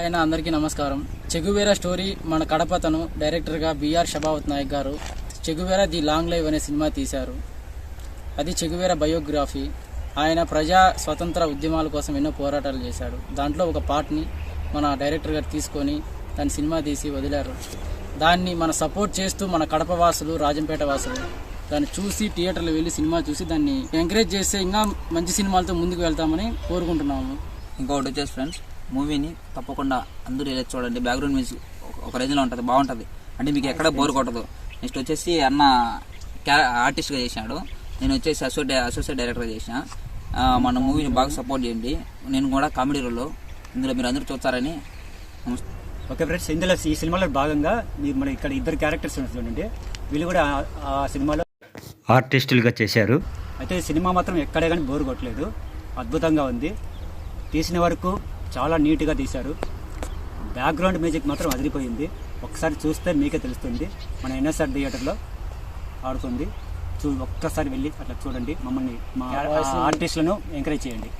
ఆయన అందరికీ నమస్కారం. చెగువేరా స్టోరీ మన కడపతను డైరెక్టర్గా BR Shabavath Naik garu Che Guevara the long live అనే సినిమా తీశారు. అది చెగువేరా బయోగ్రఫీ. ఆయన ప్రజా స్వతంత్ర ఉద్యమాల కోసం ఎన్నో పోరాటాలు చేశాడు. దాంట్లో ఒక పార్ట్ని మన డైరెక్టర్ గారు తీసుకొని దాని సినిమా తీసి వదిలారు. దాన్ని మన సపోర్ట్ చేస్తూ మన కడప వాసులు రాజంపేట వాసులు దాన్ని చూసి థియేటర్లో వెళ్ళి సినిమా చూసి దాన్ని ఎంకరేజ్ చేస్తే ఇంకా మంచి సినిమాలతో ముందుకు వెళ్తామని కోరుకుంటున్నాము. ఇంకొకటి వచ్చేసి ఫ్రెండ్స్ మూవీని తప్పకుండా అందరూ ఇలా చూడండి. బ్యాక్గ్రౌండ్ మ్యూజిక్ ఒక రేంజ్లో ఉంటుంది బాగుంటుంది. అంటే మీకు ఎక్కడ బోర్ కొట్టదు. నెక్స్ట్ వచ్చేసి అన్న క్యా ఆర్టిస్ట్గా చేశాడు. నేను వచ్చేసి అసోసియేట్ అసోసియేట్ డైరెక్టర్గా చేసిన మన మూవీని బాగా సపోర్ట్ చేయండి. నేను కూడా కామెడీ రోల్లో ఇందులో మీరు అందరూ చూస్తారని ఓకే ఫ్రెండ్స్ ఇందులో ఈ సినిమాలో భాగంగా మీరు మన ఇక్కడ ఇద్దరు క్యారెక్టర్స్ ఉన్నారు చూడండి. వీళ్ళు కూడా ఆ- ఆ సినిమాలో ఆర్టిస్టులుగా చేశారు. అయితే ఈ సినిమా మాత్రం ఎక్కడే కానీ బోరు కొట్టలేదు. అద్భుతంగా ఉంది. తీసిన వరకు చాలా నీట్గా తీశారు. బ్యాక్గ్రౌండ్ మ్యూజిక్ మాత్రం అదిరిపోయింది. ఒకసారి చూస్తే మీకే తెలుస్తుంది. మన ఎన్ఎస్ఆర్ థియేటర్లో ఆడుతుంది. చూ ఒక్కసారి వెళ్ళి అట్లా చూడండి. మమ్మల్ని మా ఆర్టిస్టులను ఎంకరేజ్ చేయండి.